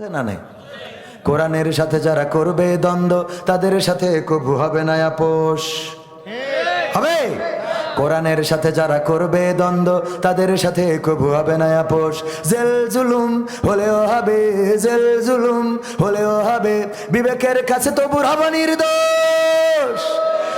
না নেই। কোরআনের সাথে যারা করবে দ্বন্দ্ব, তাদের সাথে কবু হবে না, আপোষ। হবে? কোরআনের সাথে যারা করবে দ্বন্দ্ব, তাদের সাথে কবু হবে না, আপোষ। জেল জুলুম হলেও হবে, জেল জুলুম হলেও হবে। বিবেকের কাছে তবু হব নির্দোষ।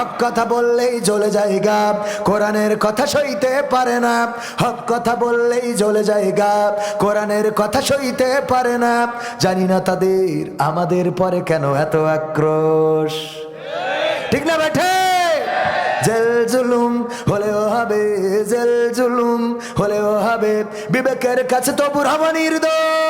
হক কথা বললেই জ্বলে যায় গাব, কোরআনের কথা সইতে পারে না। হক কথা বললেই জ্বলে যায় গাব, কোরআনের কথা সইতে পারে না। জানি না তাদের, আমাদের পরে কেন এত আক্রোশ। ঠিক না বেঠে? জেল জুলুম হলেও হবে, জেল জুলুম হলেও হবে। বিবেকের কাছে তবু রব নির্দোষ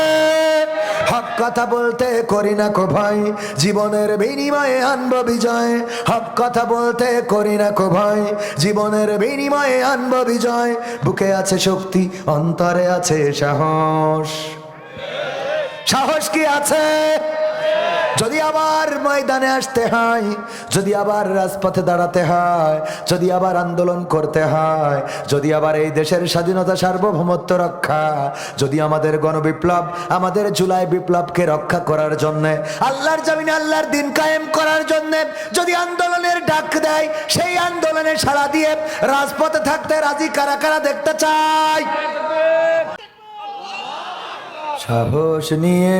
কথা বলতে করি না কো ভয়। জীবনের বিনিময়ে আনব বিজয়। হক কথা বলতে করি না কো ভাই জীবনের বিনিময়ে আনব বিজয়। বুকে আছে শক্তি, অন্তরে আছে সাহস। সাহস কি আছে? যদি আবার ময়দানে আসতে হয়, যদি আবার রাজপথে দাঁড়াতে হয়, যদি আবার আন্দোলন করতে হয়, যদি আবার এই দেশের স্বাধীনতা সার্বভৌমত্ব রক্ষা, যদি আমাদের গণবিপ্লব, আমাদের জুলাই বিপ্লবকে রক্ষা করার জন্য, আল্লাহর জমিনে আল্লাহর দিন কায়েম করার জন্য, যদি আন্দোলনের ডাক দেয়, সেই আন্দোলনে সাড়া দিয়ে রাজপথে থাকতে রাজি কারা কারা দেখতে চায়? সাহস নিয়ে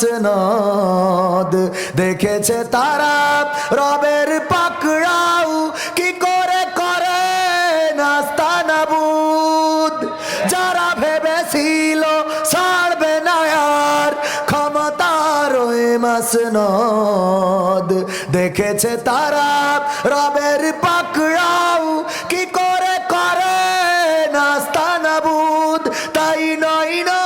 ওই নদ দেখেছে তারা রবের পাকড়াও কি করে করে নাস্তা নাবুদ। যারা ভেবেছিল ছাড়বে না আর ক্ষমতার ওই মাস নদ দেখেছে তারা রবের পাকড়াও কি করে করে নাস্তা নাবুদ। তাই নয় নয়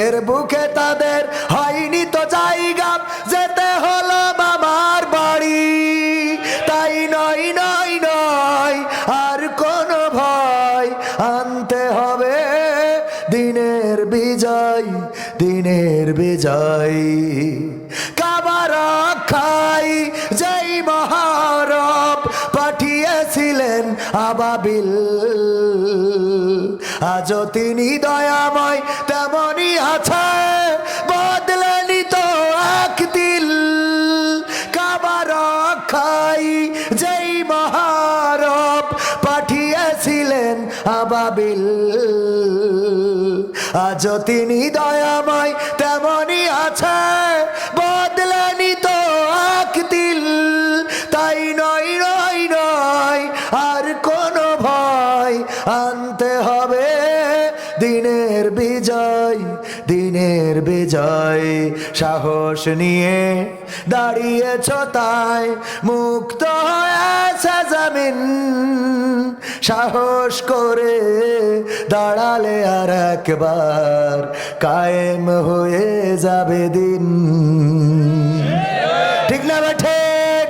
বিজয় দিনের বিজয়। কাবার খাই যেই মহারব পাঠিয়েছিলেন আবাবিল। আজ তিনি দয়াময় তেমনই আছে আজও তিনি দয়াময় তেমনই আছে। বদলানি তো এক দিল তাই নয় নয় নয়, আর কোনো ভয়। আনতে হবে দিনের বিজয়। দিনের বিজয়, সাহস নিয়ে দাঁড়িয়েছ তাই মুক্ত হয়েছে জামিন। সাহস করে দাঁড়ালে আর একবার কায়েম হয়ে যাবে দিন। ঠিক না বে ঠিক?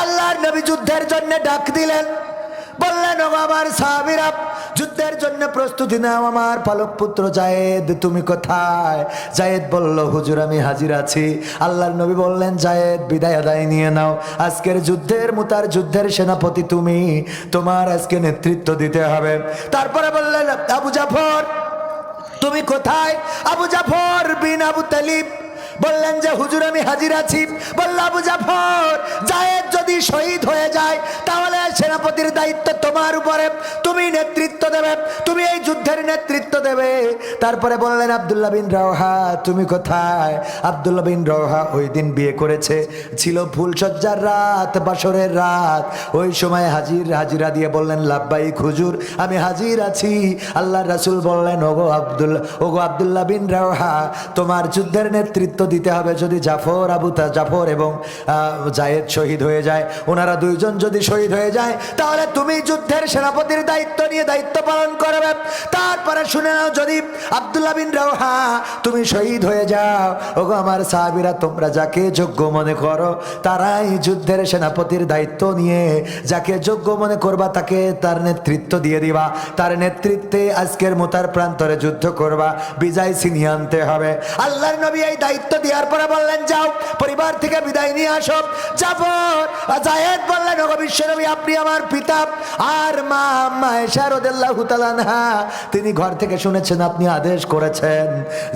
আল্লাহর নবী যুদ্ধের জন্য ডাক দিলেন। বললেন আমার সাহাবীরা যুদ্ধের জন্য প্রস্তুতি নাও, আমার পালক পুত্র জায়েদ, তুমি কোথায়? জায়েদ বলল, হুজুর, আমি হাজির আছি। আল্লাহর নবী বললেন, জায়েদ, বিদায় আদায় নিয়ে নাও। আজকের যুদ্ধের মুতার যুদ্ধের সেনাপতি তুমি, তোমার আজকে নেতৃত্ব দিতে হবে। তারপরে বললেন, আবু জাফর, তুমি কোথায়? আবু জাফর বিন আবু তালিব বললেন যে, হুজুর, আমি হাজির আছি। বলল, আবু জাফর, জায়েদ যদি শহীদ হয়ে যায়, তাহলে সেনাপতির দায়িত্ব তোমার উপরে। তুমি নেতৃত্ব দেবে, তুমি এই যুদ্ধের নেতৃত্ব দেবে। তারপরে বললেন, আব্দুল্লাহ বিন রওহা, তুমি কোথায়? আব্দুল্লাহ বিন রওহা ওই দিন বিয়ে করেছে। ছিল ফুলসজ্জার রাত, বাসরের রাত। ওই সময় হাজির, হাজিরা দিয়ে বললেন লাভবাই খুজুর আমি হাজির আছি। আল্লাহ রাসুল বললেন, ওগো আব্দুল, ওগো আব্দুল্লাহ বিন রাওহা, তোমার যুদ্ধের নেতৃত্ব দিতে হবে যদি জাফর, আবু তা, জাফর এবং জায়েদ শহীদ হয়ে যায় ওনারা দুইজন যদি শহীদ হয়ে যায়, তাহলে তুমি যুদ্ধের সেনাপতির দায়িত্ব নিয়ে দায়িত্ব পালন করবে। তারপরে শুনে নাও যদি আব্দুল্লাহ বিন রাওহা তুমি শহীদ হয়ে যাও, ওগো আমার সাহাবিরা, তোমরা যাকে যোগ্য মনে করো, তারাই যুদ্ধের সেনাপতির দায়িত্ব নিয়ে যাকে যোগ্য মনে করবা, তাকে তার নেতৃত্ব দিয়ে দিবা। তার নেতৃত্বে আজকের মোতার প্রান্তরে যুদ্ধ করবা, বিজয় ছিনিয়ে আনতে হবে। আল্লাহর নবী এই দায়িত্ব দেওয়ার পরে বললেন, যাও, পরিবার থেকে বিদায় নিয়ে আসো। জাফর জায়েদ বললেন, ওগো বিশ্বনবী, আপনি আমার পিতা আর মা মায়েশা রদিয়াল্লাহু তাআলা আনহা। তিনি ঘর থেকে শুনেছেন, আপনি আদেশ করেছেন।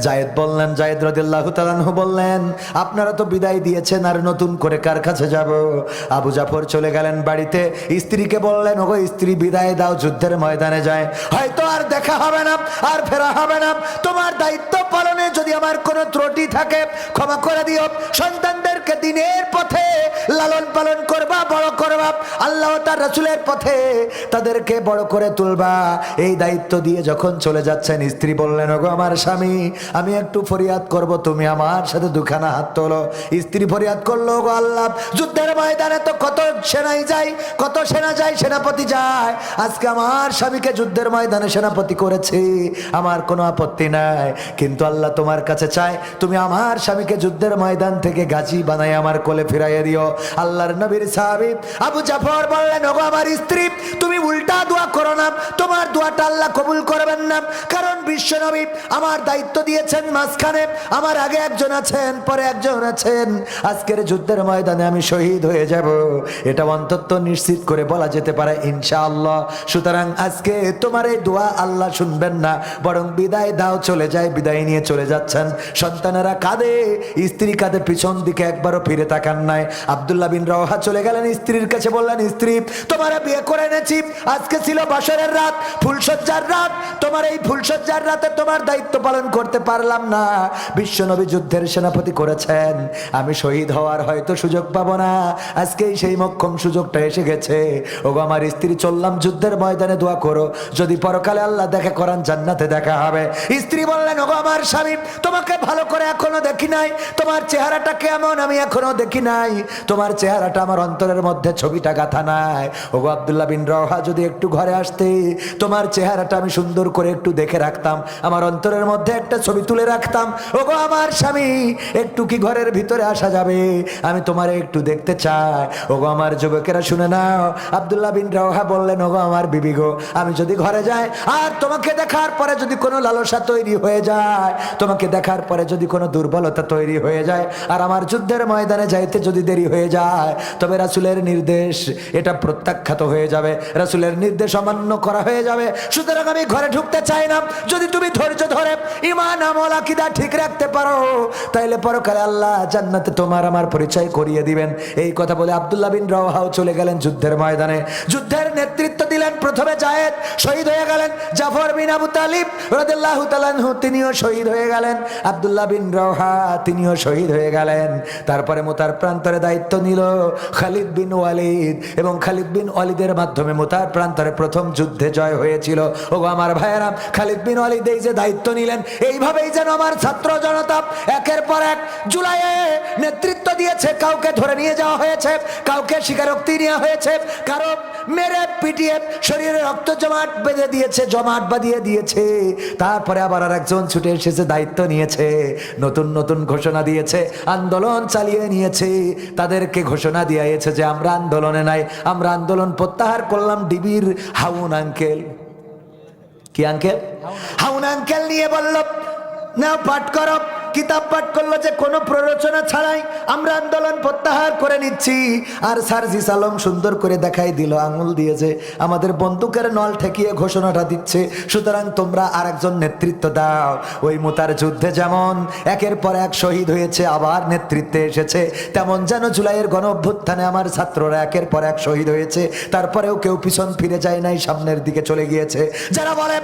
জায়েদ বললেন, জায়েদ রদিয়াল্লাহু তাআলা আনহু বললেন, আপনারা তো বিদায় দিয়েছেন, আর নতুন করে কার কাছে যাব? আবু জাফর চলে গেলেন বাড়িতে। স্ত্রীকে বললেন, ওগো স্ত্রী, বিদায় দাও, যুদ্ধের ময়দানে যায়। হয়তো আর দেখা হবে না, আর ফেরা হবে না। তোমার দায়িত্ব আমার কোনো ত্রুটি থাকে, ক্ষমা করে দিও। সন্তানদেরকে দিনের পথে লালন পালন করবা, বড় করবা। আল্লাহ তার রসুলের পথে তাদেরকে বড় করে তুলবা। এই দায়িত্ব দিয়ে যখন চলে যাচ্ছেন, স্ত্রী বললেন, ওগো আমার স্বামী, আমি একটু ফরিয়াদ করব, তুমি আমার সাথে দুখানা হাত তোলো। স্ত্রী ফরিয়াদ করল গো আল্লাহ, যুদ্ধের ময়দানে তো কত সেনাই যায়, কত সেনা যায়, সেনাপতি যায়। আজকে আমার স্বামীকে যুদ্ধের ময়দানে সেনাপতি করেছে, আমার কোনো আপত্তি নাই। কিন্তু আল্লাহ তোমার কাছে চায়, তুমি আমার স্বামীকে যুদ্ধের ময়দান থেকে গাছি বানাই আমার কোলে ফিরাইয়ে দিও। আল্লাহর নবীর সাহাবী আবু জাফর বললেন, ওগো আমার স্ত্রী, তুমি উল্টা দোয়া করো না, তোমার দোয়াটা আল্লাহ কবুল করবেন না। কারণ বিশ্ব নবী আমার দায়িত্ব দিয়েছেন মাঝখানে, আমার আগে একজন আছেন, পরে একজন আছেন। আজকের যুদ্ধের ময়দানে আমি শহীদ হয়ে যাব। এটা অন্তত নিশ্চিত করে বলা যেতে পারে, ইনশাআল্লাহ। সুতরাং আজকে তোমার এই দোয়া আল্লাহ শুনবেন না, বরং বিদায় দাও, চলে যায়, বিদায় নিয়ে চলে যাচ্ছেন সন্তানেরা কাঁদে, স্ত্রী কাঁদে, পিছন দিকে একবারও ফিরে তাকান নাই। আব্দুল্লাহ বিন রওহা চলে গেলেন স্ত্রীর কাছে, বললেন, স্ত্রী, তোমার বিয়ে করে এনেছি। আজকে ছিল বাসরের রাত ফুলসজ্জার রাত। তোমার এই ফুলসজ্জার রাতে তোমার দায়িত্ব পালন করতে পারলাম না। বিশ্বনবী যুদ্ধের সেনাপতি করেছেন। আমি শহীদ হওয়ার হয়তো সুযোগ পাবো না। আজকেই সেই মক্ষম সুযোগটা এসে গেছে। ওগো আমার স্ত্রী, চললাম যুদ্ধের ময়দানে দোয়া করো। যদি পরকালে আল্লাহ দেখা করান জান্নাতে দেখা হবে। স্ত্রী বললেন, ওগো আমার স্বামী তোমাকে ভালো করে এখনও দেখি নাই। তোমার চেহারাটা কেমন আমি এখনও দেখি নাই। তোমার চেহারাটা আমার অন্তরের মধ্যে ছবিটা গাথা নাই। ওগো আব্দুল্লাহ বিন রওহা, যদি একটু ঘরে আসতে, তোমার চেহারাটা আমি সুন্দর করে একটু দেখে রাখতাম। আমার অন্তরের মধ্যে একটা ছবি তুলে রাখতাম। ওগো আমার স্বামী, একটু কি ঘরের ভিতরে আসা যাবে? আমি তোমারে একটু দেখতে চাই। ওগো আমার যুবকেরা শুনে নাও। আব্দুল্লাহ বিন রওহা বললেন, ওগো আমার বিবি গো, আমি যদি ঘরে যাই, আর তোমাকে দেখার পরে যদি কোনো লালসা তৈরি হয়ে যায়, তোমাকে দেখার পরে যদি কোনো দুর্বলতা তৈরি হয়ে যায় আর আমার যুদ্ধের ময়দানে যাইতে যদি দেরি হয়ে যায়, তবে রাসুলের নির্দেশ এটা প্রত্যাখ্যাত হয়ে যাবে। রাসুলের নির্দেশ অমান্য করা হয়ে যাবে। সুতরাং আমি ঘরে ঢুকতে চাই না। যদি তুমি ধৈর্য ধরে ইমান আমল, আকিদা ঠিক রাখতে পারো, তাইলে পরকালে আল্লাহ জান্নাতে তোমার আমার পরিচয় করিয়ে দিবেন। এই কথা বলে আব্দুল্লাহ বিন রওহাও চলে গেলেন যুদ্ধের ময়দানে। যুদ্ধের নেতৃত্ব দিলেন প্রথমে জায়েদ, শহীদ হয়ে গেলেন জাফর বিন আবু তালিব রাদিয়াল্লাহু তাআলা আনহু, তিনিও শহীদ হয়ে গেলেন। আব্দুল্লাহ বিন রওহা, তিনিও শহীদ হয়ে গেলেন। তারপরে মোতার প্রান্তরে দায়িত্ব নিল খালিদ বিন ওয়ালিদ এবং খালিদ বিন ওয়ালিদের মাধ্যমে মোতার প্রান্তরে প্রথম যুদ্ধে জয় হয়েছিল। ও আমার ভাইয়েরা, খালিদ বিন ওয়ালিদ এই যে দায়িত্ব নিলেন, এইভাবেই যেন আমার ছাত্র জনতা একের পর এক জুলাইয়ে নেতৃত্ব দিয়েছে, কাউকে ধরে নিয়ে যাওয়া হয়েছে, কাউকে স্বীকারোক্তি নেওয়া হয়েছে, কারও মেরে পিটিয়ে শরীরে রক্ত জমাট বেঁধে দিয়েছে, জমাট বাঁধিয়ে দিয়েছে। তারপরে আবার আর একজন ছুটে এসেছে, দায়িত্ব নিয়েছে নতুন নতুন ঘোষণা দিয়েছে আন্দোলন চালিয়ে নিয়েছে। তাদেরকে ঘোষণা দিয়েছে যে আমরা আন্দোলনে নাই আমরা আন্দোলন প্রত্যাহার করলাম ডিবির হাউন আঙ্কেল। কি আঙ্কেল? হাউন আঙ্কেল। নিয়ে বলল না পাঠ করো। কিতাব পাঠ করল যে কোনো প্ররোচনা ছাড়াই আমরা আন্দোলন প্রত্যাহার করে নিচ্ছি। আর সার্জিস আলম সুন্দর করে দেখাই দিল, আঙুল দিয়েছে আমাদের বন্দুকের নল ঠেকিয়ে ঘোষণাটা দিচ্ছে, সুতরাং তোমরা আরেকজন নেতৃত্ব দাও। ওই মুতার যুদ্ধে যেমন একের পর এক শহীদ হয়েছে, আবার নেতৃত্বে এসেছে, তেমন যেন জুলাইয়ের গণ অভ্যুত্থানে আমার ছাত্ররা একের পর এক শহীদ হয়েছে, তারপরেও কেউ পিছন ফিরে যায় নাই, সামনের দিকে চলে গিয়েছে। যারা বলে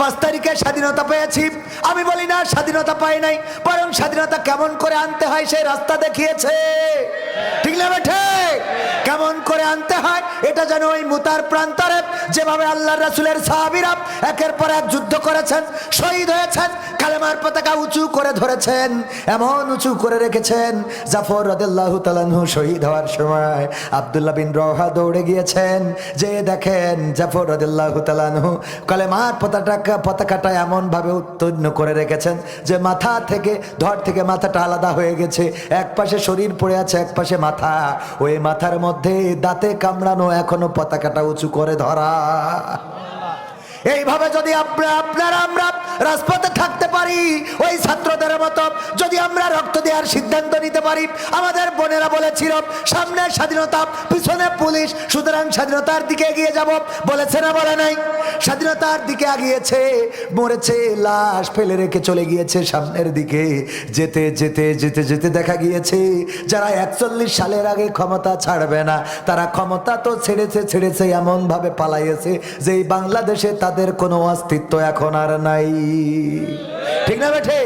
পাঁচ তারিখে স্বাধীনতা পেয়েছি। আমি বলি না স্বাধীনতা পাই নাই, বরং স্বাধীনতা কেমন করে আনতে হয় সেই রাস্তা দেখিয়েছে। ঠিক না বেঠে কেমন করে আনতে হয়, এটা যেন ওই মুতার প্রান্তরে যেভাবে আল্লাহ রাসুলের সাহাবিরা একের পর এক যুদ্ধ করেছেন, শহীদ হয়েছেন, কালেমার পতাকা উঁচু করে ধরেছেন, এমন উঁচু করে রেখেছেন, জাফর রদেল্লাহ তালানহু শহীদ হওয়ার সময় আবদুল্লাহ বিন রহা দৌড়ে গিয়েছেন, যে দেখেন জাফর রদেল্লাহ তালানহু কালেমার পতাকা, পতাকাটা এমনভাবে উত্তীর্ণ করে রেখেছেন, যে মাথা থেকে ধর থেকে মাথাটা আলাদা হয়ে গেছে, এক পাশে শরীর পড়ে আছে, এক পাশে মাথা, ওই মাথার মধ্যে দাঁতে কামড়ানো এখনও পতাকাটা উঁচু করে ধরা আল্লাহ। এইভাবে যদি আমরা, আপনারা আমরা রাজপথে থাকতে পারি, ওই ছাত্রদের মতো, যদি আমরা রক্ত দেওয়ার সিদ্ধান্ত নিতে পারি, আমাদের বোনেরা বলেছিল, সামনে স্বাধীনতা, পিছনে পুলিশ, সুতরাং স্বাধীনতার দিকে এগিয়ে যাব। বলেছে না, বলে নাই। স্বাধীনতার দিকে আগিয়েছে, মরেছে, লাশ ফেলে রেখে চলে গিয়েছে সামনের দিকে। যেতে যেতে যেতে যেতে দেখা গিয়েছে, যারা একচল্লিশ সালের আগে ক্ষমতা ছাড়বে না, তারা ক্ষমতা তো ছেড়েছে ছেড়েছে এমন ভাবে পালাইয়েছে যে বাংলাদেশে তাদের কোনো অস্তিত্ব এখন আর নাই। ঠিক না বেঠে?